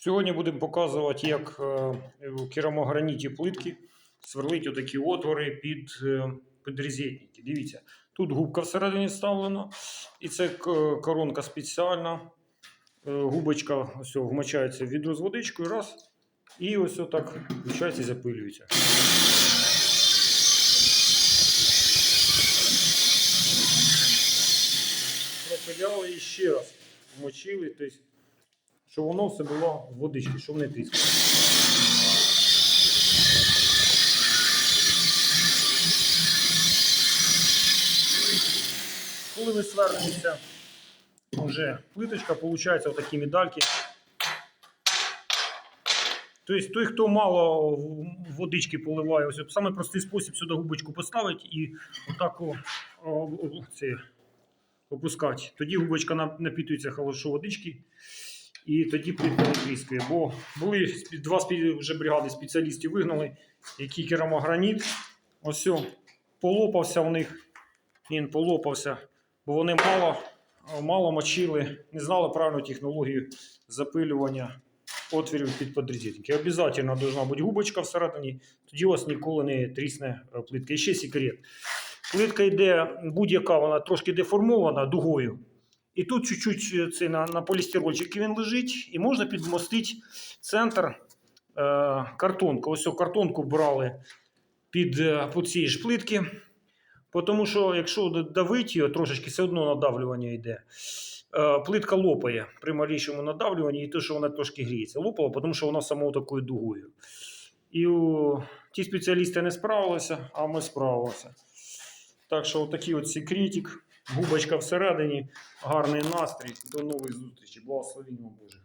Сьогодні будемо показувати, як е, в керамограніті плитки сверлить отакі отвори під е, підрізетники. Дивіться, тут губка всередині вставлена, і це коронка спеціальна. Е, Губочка ось вмочається в відро з водичкою, раз, і ось отак включається і запилюється. Пропиляли і ще раз вмочили, тобто, щоб воно все було в водичці, щоб не тріскало. Коли ви сверлиться вже плиточка, виходить отакі медальки. Тобто той, хто мало водички поливає, ось самий простий спосіб сюди губочку поставити і отак о, о, о, це, опускати. Тоді губочка напітується хорошо водички, і тоді плитка не тріскає. Бо були два вже бригади спеціалістів вигнали, які керамограніт. Ось полопався у них. Він полопався, бо вони мало, мало мочили, не знали правильну технологію запилювання отвірів під подрізетники. Обязательно должна бути губочка всередині, тоді у вас ніколи не трісне е, плитка. І ще секрет. Плитка йде будь-яка, вона трошки деформована дугою. І тут чуть-чуть е, це на, на полістирольчики він лежить, і можна підмостити центр е, картонку. Ось цю картонку брали під, е, під ці ж плитки. Тому що якщо д- давить його трошечки, все одно надавлювання йде. Е, Плитка лопає при малейшому надавлюванні, і те, що вона трошки гріється. Лопала, тому що вона самою такою дугою. І о, ті спеціалісти не справилися, а ми справилися. Так що отакий от секретик, губочка всередині, гарний настрій. До нових зустрічей. Благословіння Боже.